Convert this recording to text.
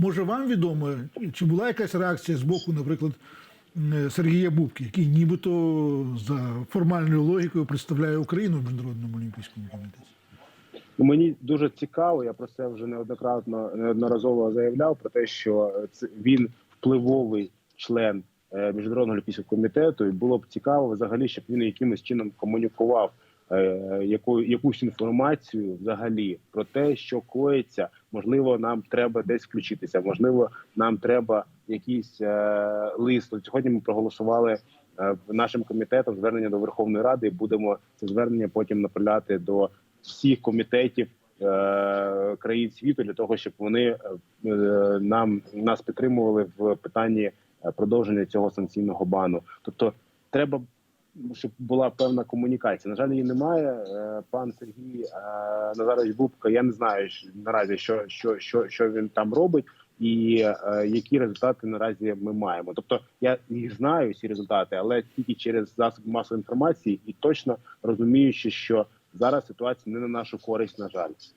Може, вам відомо, чи була якась реакція з боку, наприклад, Сергія Бубки, який нібито за формальною логікою представляє Україну в Міжнародному олімпійському комітеті? Ну, Мені дуже цікаво. Я про це вже неоднократно неодноразово заявляв про те, що він впливовий член е, міжнародного олімпійського комітету, і було б цікаво взагалі, щоб він якимось чином комунікував е, яку, якусь інформацію взагалі про те, що коїться. Можливо, нам треба десь включитися. Можливо, нам треба якийсь е, лист. От Сьогодні ми проголосували е, нашим комітетом звернення до Верховної Ради. і Будемо це звернення потім направляти до всіх комітетів е, країн світу для того, щоб вони е, е, нам нас підтримували в питанні е, продовження цього санкційного бану. Тобто, треба щоб була певна комунікація. На жаль, її немає. Е, Пан Сергій е, Назарович Бубка. Я не знаю наразі, що, що, що, що він там робить. І е, які результати наразі ми маємо? Тобто я їх знаю ці результати, але тільки через засоби масової інформації, і точно розуміючи, що зараз ситуація не на нашу користь, на жаль.